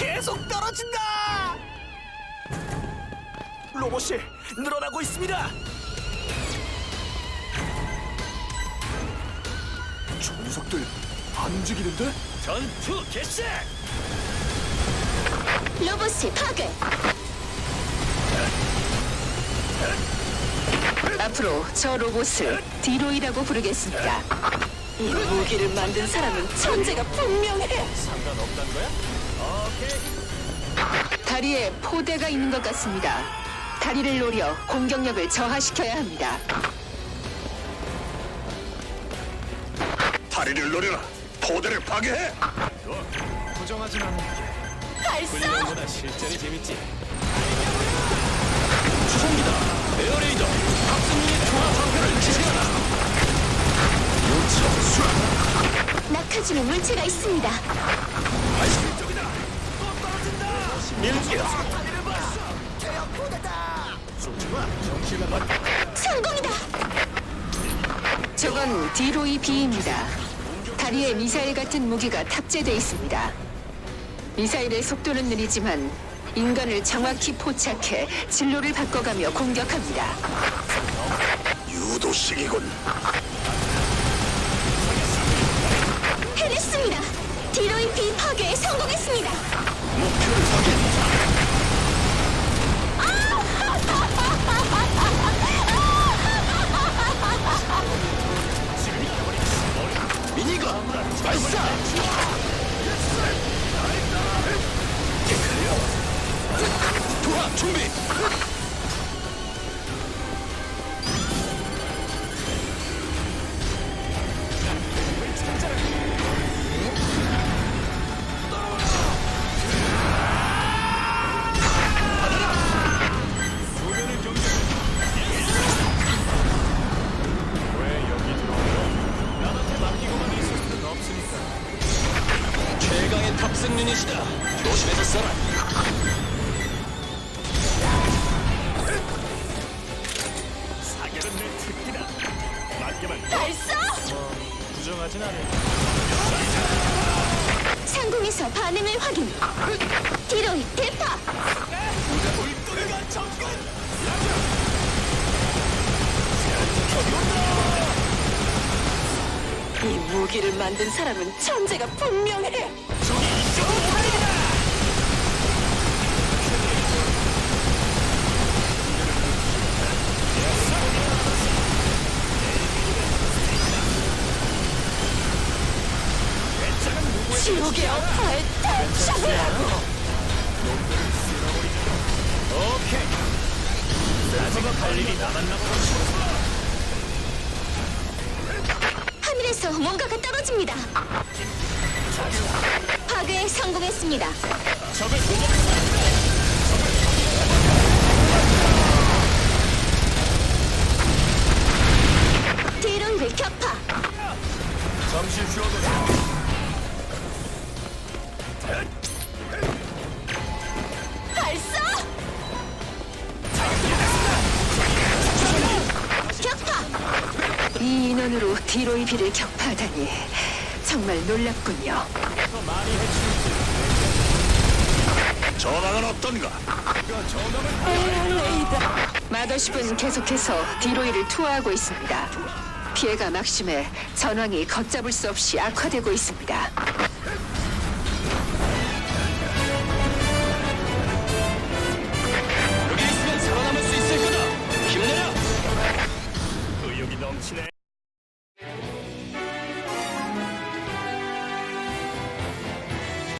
계속 떨어진다. 로봇이 늘어나고 있습니다. 저 녀석들 안 움직이는데? 전투 개시! 로봇을 파괴. 앞으로 저 로봇을 디로이라고 부르겠습니다. 이 무기를 만든 사람은 천재가 분명해. 상관없다는 거야? 다리에 포대가 있는 것 같습니다. 다리를 노려 공격력을 저하시켜야 합니다. 다리를 노려라. 포대를 파괴해. 부정하진 발사! 실전이 재밌지. 주소입니다. 에어레이더 탑승민의 통화 좌표를 지시하라. 요청 수락. 낙하주는 물체가 있습니다. 밀게요. 다리를 봐. 대형 포대다. 쏘지 마. 정신을 봐. 성공이다. 저건 디로이 B입니다. 다리에 미사일 같은 무기가 탑재돼 있습니다. 미사일의 속도는 느리지만 인간을 정확히 포착해 진로를 바꿔가며 공격합니다. 유도식이군. 미니가 발사. 투하 준비. 유닛이다. 조심해서 써라. 사결은 내 특기다. 맡겨만 발사! 부정하진 않을. 상공에서 반응을 확인. 디로이 대파! 접근. 이 무기를 만든 사람은 천재가 분명해. 지옥의 어파에 탈출을 하고 오케이. 아직 할 일이 남았나 보다. 하늘에서 뭔가가 떨어집니다. 파괴에 성공했습니다. 적을. 디로이 격파! 이 인원으로 디로이 비를 격파하다니 정말 놀랍군요. 전황은 어떤가? 마더십은 계속해서 디로이를 투하하고 있습니다. 피해가 막심해 전황이 걷잡을 수 없이 악화되고 있습니다. 치네.